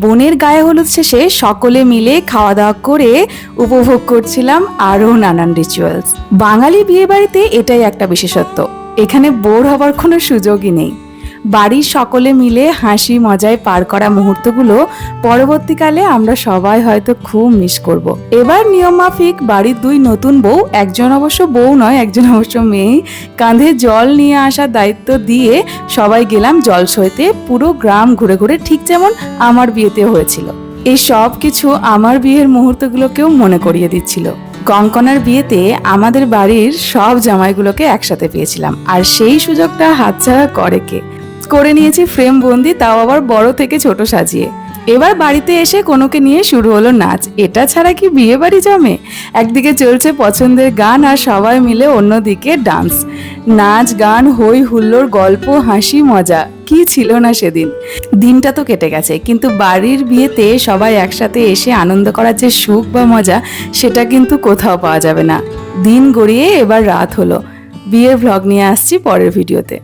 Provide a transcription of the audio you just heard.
বোনের গায়ে হলুদ শেষে সকলে মিলে খাওয়া দাওয়া করে উপভোগ করছিলাম আরও নানান রিচুয়ালস বাঙালি বিয়ে বাড়িতে এটাই একটা বিশেষত্ব। এখানে বোর হবার কোনো সুযোগই নেই। বাড়ির সকলে মিলে হাসি মজায় পার করা মুহূর্তগুলো পরবর্তীকালে আমরা সবাই হয়তো খুব মিস করব। এবার নিয়ম মাফিক বাড়ির দুই নতুন বউ, একজন অবশ্য বউ নয়, একজন অবশ্য মেয়ে, কাঁধে জল নিয়ে আসার দায়িত্ব দিয়ে সবাই গেলাম জল সইতে। পুরো গ্রাম ঘুরে ঘুরে ঠিক যেমন আমার বিয়েতে হয়েছিল। এই সব কিছু আমার বিয়ের মুহূর্তগুলোকেও মনে করিয়ে দিচ্ছিল। কঙ্কনার বিয়েতে আমাদের বাড়ির সব জামাইগুলোকে একসাথে পেয়েছিলাম। আর সেই সুযোগটা হাতছাড়া করে কে? করে নিয়েছি ফ্রেম বন্দি, তাও আবার বড় থেকে ছোট সাজিয়ে। এবার বাড়িতে এসে কোনোকে নিয়ে শুরু হলো নাচ। এটা ছাড়া কি বিয়ে বাড়ি জমে? একদিকে চলছে পছন্দের গান আর সবাই মিলে অন্যদিকে ডান্স। নাচ, গান, হই হুল্লোড়, গল্প, হাসি, মজা। কি ছিল না সেদিন? দিনটা তো কেটে গেছে, কিন্তু বাড়ির বিয়েতে সবাই একসাথে এসে আনন্দ করার যে সুখ বা মজা, সেটা কিন্তু কোথাও পাওয়া যাবে না। দিন গড়িয়ে এবার রাত হলো। বিয়ের ভ্লগ নিয়ে আসছি পরের ভিডিওতে